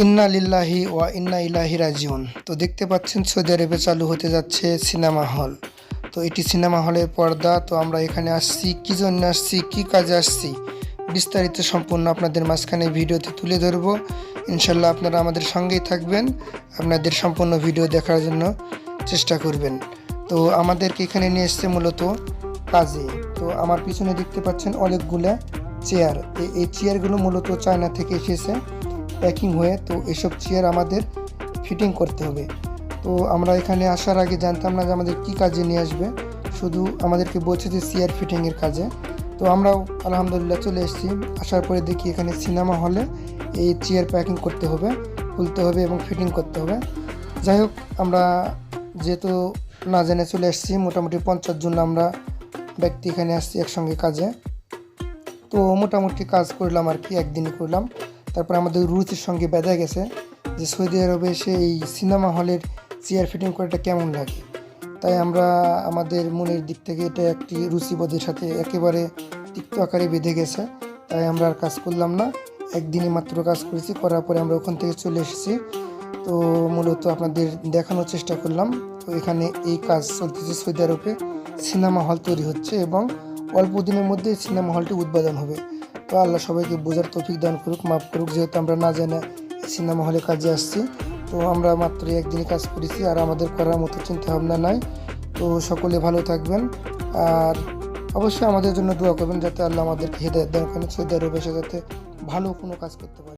ইন্না লিল্লাহি ওয়া ইন্না ইলাহি রাজিউন। তো দেখতে পাচ্ছেন সৌদি আরবে চালু হতে যাচ্ছে সিনেমা হল। তো এটি সিনেমা হলের পর্দা। তো আমরা এখানে আসছি, কী জন্য আসছি, কী কাজে আসছি, বিস্তারিত সম্পূর্ণ আপনাদের মাঝখানে ভিডিওতে তুলে ধরবো। ইনশাল্লাহ আপনারা আমাদের সঙ্গেই থাকবেন, আপনাদের সম্পূর্ণ ভিডিও দেখার জন্য চেষ্টা করবেন। তো আমাদেরকে এখানে নিয়ে এসছে মূলত কাজে। তো আমার পিছনে দেখতে পাচ্ছেন অনেকগুলা চেয়ার। এই চেয়ারগুলো মূলত চায়না থেকে এসেছে। প্যাকিং হয়ে তো এসব চেয়ার আমাদের ফিটিং করতে হবে। তো আমরা এখানে আসার আগে জানতাম না যে আমাদের কী কাজে নিয়ে আসবে। শুধু আমাদেরকে বলছে যে চেয়ার ফিটিংয়ের কাজে। তো আমরাও আলহামদুলিল্লাহ চলে এসেছি। আসার পরে দেখি এখানে সিনেমা হলে এই চেয়ার প্যাকিং করতে হবে, খুলতে হবে এবং ফিটিং করতে হবে। যাই হোক, আমরা যেহেতু না জেনে চলে এসেছি, মোটামুটি পঞ্চাশ জন আমরা ব্যক্তি এখানে আসছি একসঙ্গে কাজে। তো মোটামুটি কাজ করলাম আর কি, একদিনই করলাম। তারপর আমাদের রুচির সঙ্গে বেঁধে গেছে যে সৌদি আরবে এসে এই সিনেমা হলের চেয়ার ফিটিং করাটা কেমন লাগে? তাই আমরা আমাদের মনের দিক থেকে এটা একটি রুচিবোধের সাথে একেবারে তিক্ত আকারে বেঁধে গেছে। তাই আমরা আর কাজ করলাম না। একদিনই মাত্র কাজ করেছি, করার পরে আমরা ওখান থেকে চলে এসেছি। তো মূলত আপনাদের দেখানোর চেষ্টা করলাম। তো এখানে এই কাজ চলতেছে সৌদি আরবে। সিনেমা হল তৈরি হচ্ছে এবং অল্প দিনের মধ্যে সিনেমা হলটি উদ্বোধন হবে। তো আল্লাহ সবাইকে বোঝার তৌফিক দান করুক, মাফ করুক, যেহেতু আমরা না জানে সিনেমা হলে কাজে আসছি। তো আমরা মাত্র একদিনই কাজ করেছি, আর আমাদের করার মতো চিন্তা ভাবনা নাই। তো সকলে ভালো থাকবেন, আর অবশ্যই আমাদের জন্য দোয়া করবেন, যাতে আল্লাহ আমাদেরকে হেদায়ত দান করেন সৌদি আরবে যাতে ভালো কোনো কাজ করতে পারে।